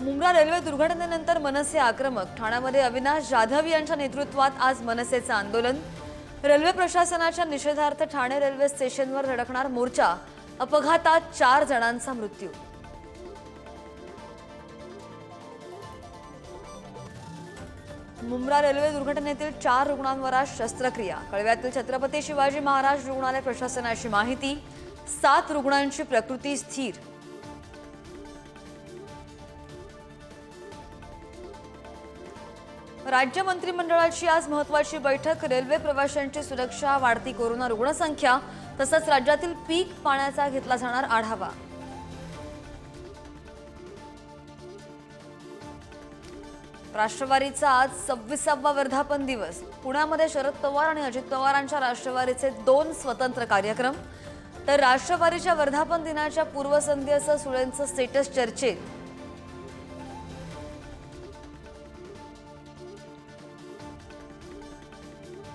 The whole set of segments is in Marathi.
मुंब्रा रेल्वे दुर्घटनेनंतर मनसे आक्रमक. ठाण्यामध्ये अविनाश जाधव यांच्या नेतृत्वात आज मनसेचं आंदोलन. रेल्वे प्रशासनाच्या निषेधार्थ ठाणे रेल्वे स्टेशनवर धडकणार मोर्चा. अपघातात चार जणांचा मृत्यू. मुंब्रा रेल्वे दुर्घटनेतील चार रुग्णांवर आज शस्त्रक्रिया. कळव्यातील छत्रपती शिवाजी महाराज रुग्णालय प्रशासनाची माहिती. सात रुग्णांची प्रकृती स्थिर. राज्य मंत्रिमंडळाची आज महत्वाची बैठक रेल्वे प्रवाशांची सुरक्षा वाढती कोरोना रुग्णसंख्या तसंच राज्यातील पीक पाण्याचा घेतला जाणार आढावा. राष्ट्रवादीचा आज सव्वीसावा वर्धापन दिवस. पुण्यामध्ये शरद पवार आणि अजित पवारांच्या राष्ट्रवादीचे दोन स्वतंत्र कार्यक्रम. तर राष्ट्रवादीच्या वर्धापन दिनाच्या पूर्वसंधी असं सुळेंचं स्टेटस चर्चेत.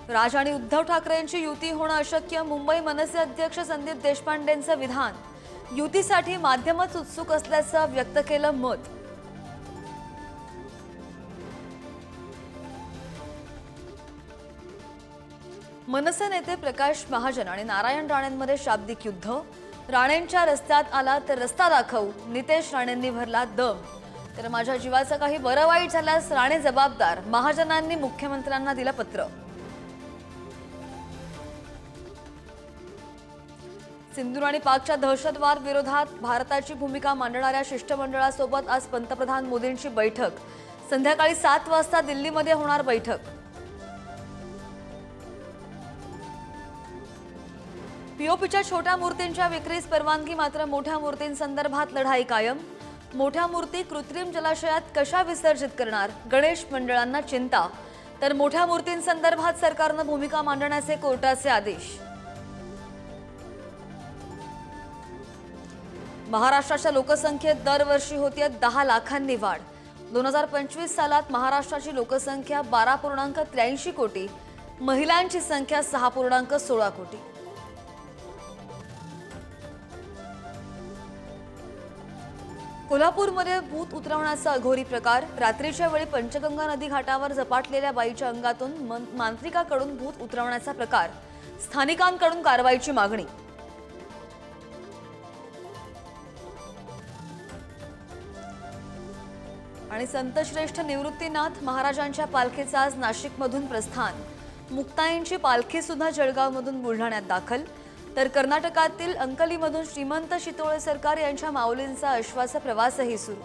राज आणि उद्धव ठाकरेंची युती होणं अशक्य. मुंबई मनसे अध्यक्ष संदीप देशपांडेंचं विधान. युतीसाठी माध्यमच उत्सुक असल्याचं व्यक्त केलं मत. मनसे नेते प्रकाश महाजन आणि नारायण राणेंमध्ये शाब्दिक युद्ध. राणेंच्या रस्त्यात आला तर रस्ता दाखवू. नितेश राणेंनी भरला दम. तर माझ्या जीवाचं काही बरं वाईट झाल्यास राणे जबाबदार. महाजनांनी मुख्यमंत्र्यांना दिलं पत्र. सिंधूर आणि पाकच्या दहशतवाद विरोधात भारताची भूमिका मांडणाऱ्या शिष्टमंडळासोबत आज पंतप्रधान मोदींची बैठक. संध्याकाळी सात वाजता दिल्लीमध्ये होणार बैठक. पीओपीच्या छोट्या मूर्तींच्या विक्रीस परवानगी मात्र मोठ्या मूर्तींसंदर्भात लढाई कायम. मोठ्या मूर्ती कृत्रिम जलाशयात कशा विसर्जित करणार गणेश मंडळांना चिंता. तर मोठ्या मूर्तींसंदर्भात सरकारनं भूमिका मांडण्याचे कोर्टाचे आदेश. महाराष्ट्राच्या लोकसंख्येत दरवर्षी होतीये दहा लाखांनी वाढ. दोन हजार पंचवीस सालात महाराष्ट्राची लोकसंख्या बारा पूर्णांक त्र्याऐंशी कोटी महिलांची संख्या सहा पूर्णांक सोळा कोटी. कोल्हापूरमध्ये भूत उतरवण्याचा अघोरी प्रकार रात्रीच्या वेळी पंचगंगा नदी घाटावर झपाटलेल्या बाईच्या अंगातून मन- मांत्रिकाकडून भूत उतरवण्याचा प्रकार स्थानिकांकडून कारवाईची मागणी. आणि संतश्रेष्ठ निवृत्तीनाथ महाराजांच्या पालखीचं आज नाशिकमधून प्रस्थान. मुक्ताईंची पालखीसुद्धा जळगावमधून बुलढाण्यात दाखल. तर कर्नाटकातील अंकलीमधून श्रीमंत शितोळे सरकार यांच्या माऊलींचा अश्वास प्रवासही सुरू.